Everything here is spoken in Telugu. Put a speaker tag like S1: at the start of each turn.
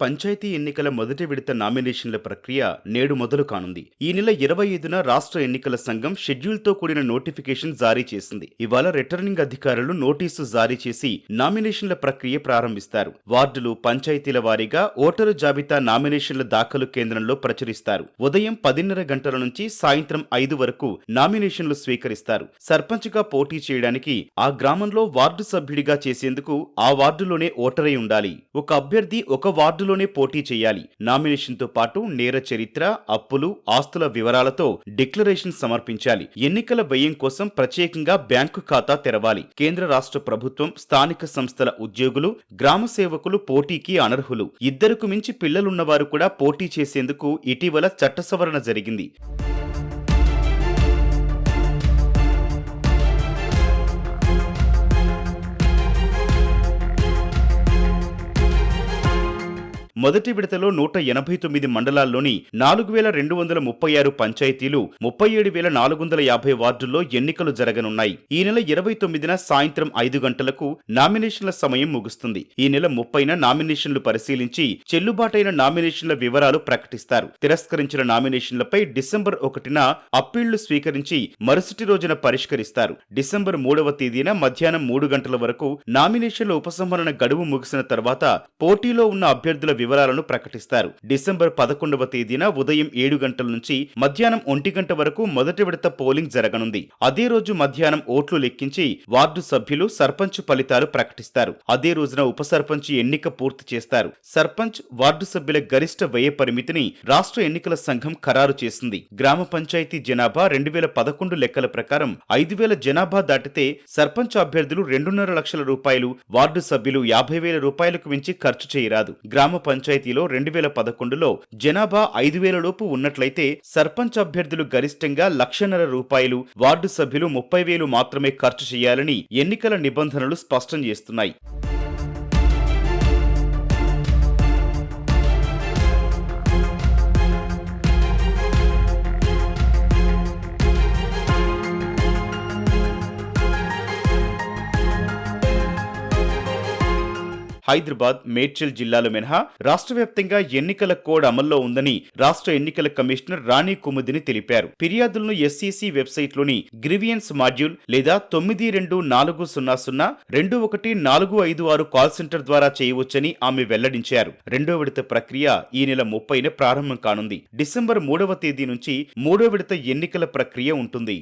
S1: పంచాయతీ ఎన్నికల మొదటి విడత నామినేషన్ల ప్రక్రియ నేడు మొదలు కానుంది. ఈ నెల ఇరవై ఐదున రాష్ట్ర ఎన్నికల సంఘం షెడ్యూల్తో కూడిన నోటిఫికేషన్ జారీ చేసింది. ఇవాళ రిటర్నింగ్ అధికారులు నోటీసు జారీ చేసి నామినేషన్ల ప్రక్రియ ప్రారంభిస్తారు. వార్డులు పంచాయతీల వారీగా ఓటరు జాబితా నామినేషన్ల దాఖలు కేంద్రంలో ప్రచురిస్తారు. ఉదయం పదిన్నర గంటల నుంచి సాయంత్రం ఐదు వరకు నామినేషన్లు స్వీకరిస్తారు. సర్పంచ్గా పోటీ చేయడానికి ఆ గ్రామంలో వార్డు సభ్యుడిగా చేసేందుకు ఆ వార్డులోనే ఓటరై ఉండాలి. ఒక అభ్యర్థి ఒక వార్డు అందులోనే పోటీ చేయాలి. నామినేషన్తో పాటు నేర చరిత్ర అప్పులు ఆస్తుల వివరాలతో డిక్లరేషన్ సమర్పించాలి. ఎన్నికల వ్యయం కోసం ప్రత్యేకంగా బ్యాంకు ఖాతా తెరవాలి. కేంద్ర రాష్ట్ర ప్రభుత్వం స్థానిక సంస్థల ఉద్యోగులు గ్రామ సేవకులు పోటీకి అనర్హులు. ఇద్దరుకు మించి పిల్లలున్నవారు కూడా పోటీ చేసేందుకు ఇటీవల చట్ట సవరణ జరిగింది. మొదటి విడతలో నూట ఎనభై తొమ్మిది మండలాల్లోని నాలుగు వేల రెండు వందల ముప్పై ఆరు పంచాయతీలు ముప్పై ఏడు వేల నాలుగు వందల యాభై వార్డుల్లో ఎన్నికలు జరగనున్నాయి. ఈ నెల ఇరవై తొమ్మిదిన సాయంత్రం ఐదు గంటలకు నామినేషన్ల సమయం ముగుస్తుంది. ఈ నెల ముప్పైన నామినేషన్లు పరిశీలించి చెల్లుబాటైన నామినేషన్ల వివరాలు ప్రకటిస్తారు. తిరస్కరించిన నామినేషన్లపై డిసెంబర్ ఒకటిన అప్పీళ్ళు స్వీకరించి మరుసటి రోజున పరిష్కరిస్తారు. డిసెంబర్ మూడవ తేదీన మధ్యాహ్నం మూడు గంటల వరకు నామినేషన్ల ఉపసంహరణ గడువు ముగిసిన తర్వాత పోటీలో ఉన్న అభ్యర్థుల వివరాలను ప్రకటిస్తారు. డిసెంబర్ పదకొండవ తేదీన ఉదయం ఏడు గంటల నుంచి మధ్యాహ్నం ఒంటి గంట వరకు మొదటి విడత పోలింగ్ జరగనుంది. అదే రోజు మధ్యాహ్నం ఓట్లు లెక్కించి వార్డు సభ్యులు సర్పంచ్ ఫలితాలు ప్రకటిస్తారు. అదే రోజున ఉప సర్పంచ్ ఎన్నిక పూర్తి చేస్తారు. సర్పంచ్ వార్డు సభ్యుల గరిష్ట వ్యయ పరిమితిని రాష్ట్ర ఎన్నికల సంఘం ఖరారు చేసింది. గ్రామ పంచాయతీ జనాభా రెండు వేల పదకొండు లెక్కల ప్రకారం ఐదు వేల జనాభా దాటితే సర్పంచ్ అభ్యర్థులు రెండున్నర లక్షల రూపాయలు వార్డు సభ్యులు యాభై వేల రూపాయలకు మించి ఖర్చు చేయరాదు. గ్రామ పంచాయతీలో రెండు వేల పదకొండులో జనాభా ఐదు వేల లోపు ఉన్నట్లయితే సర్పంచ్ అభ్యర్థులు గరిష్టంగా లక్షన్నర రూపాయలు వార్డు సభ్యులు ముప్పై వేలు మాత్రమే ఖర్చు చేయాలని ఎన్నికల నిబంధనలు స్పష్టం చేస్తున్నాయి. హైదరాబాద్ మేడ్చల్ జిల్లాలు మినహా రాష్ట్ర వ్యాప్తంగా ఎన్నికల కోడ్ అమల్లో ఉందని రాష్ట్ర ఎన్నికల కమిషనర్ రాణి కుముదిని తెలిపారు. ఫిర్యాదులను ఎస్సీసీ వెబ్సైట్లోని గ్రివియన్స్ మాడ్యూల్ లేదా తొమ్మిది రెండు నాలుగు సున్నా సున్నా రెండు ఒకటి నాలుగు ఐదు ఆరు కాల్ సెంటర్ ద్వారా చేయవచ్చని ఆమె వెల్లడించారు. రెండో విడత ప్రక్రియ ఈ నెల ముప్పైన ప్రారంభం కానుంది. డిసెంబర్ మూడవ తేదీ నుంచి మూడో విడత ఎన్నికల ప్రక్రియ ఉంటుంది.